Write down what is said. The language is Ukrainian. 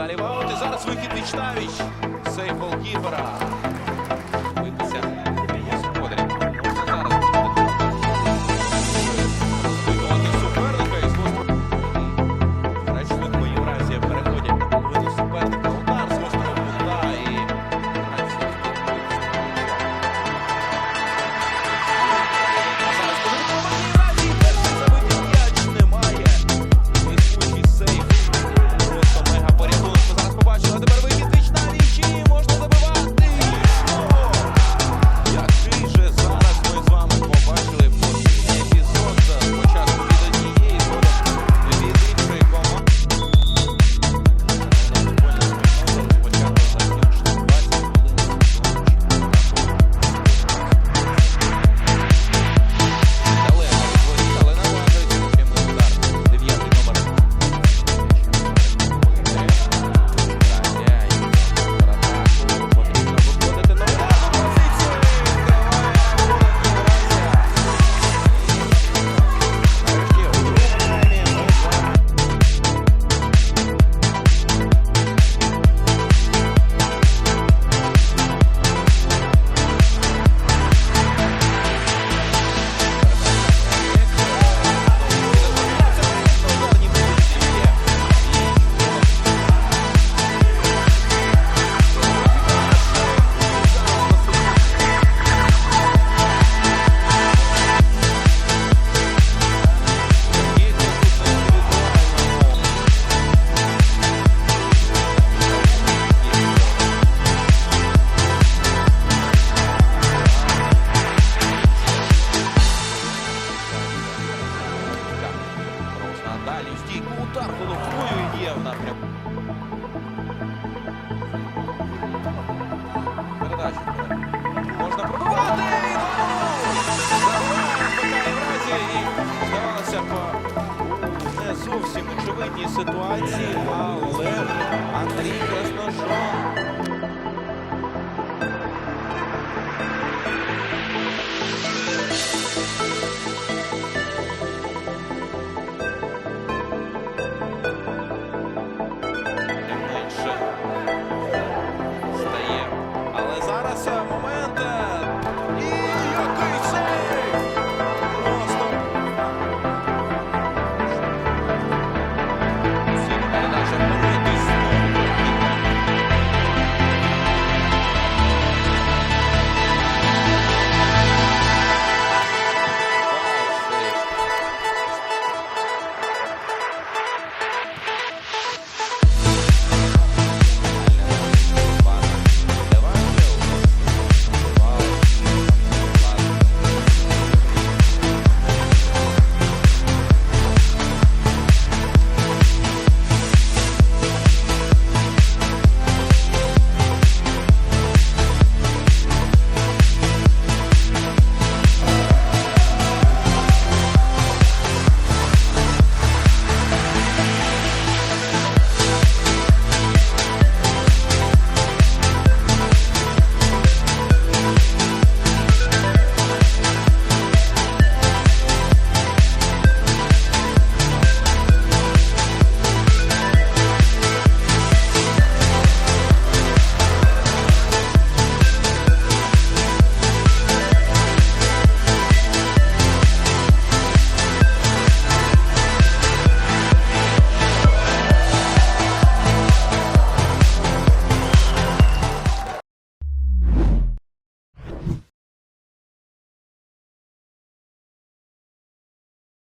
Далі ваут і зараз вихід Вічнавіч. Сейф. ситуації, але Андрій Красножон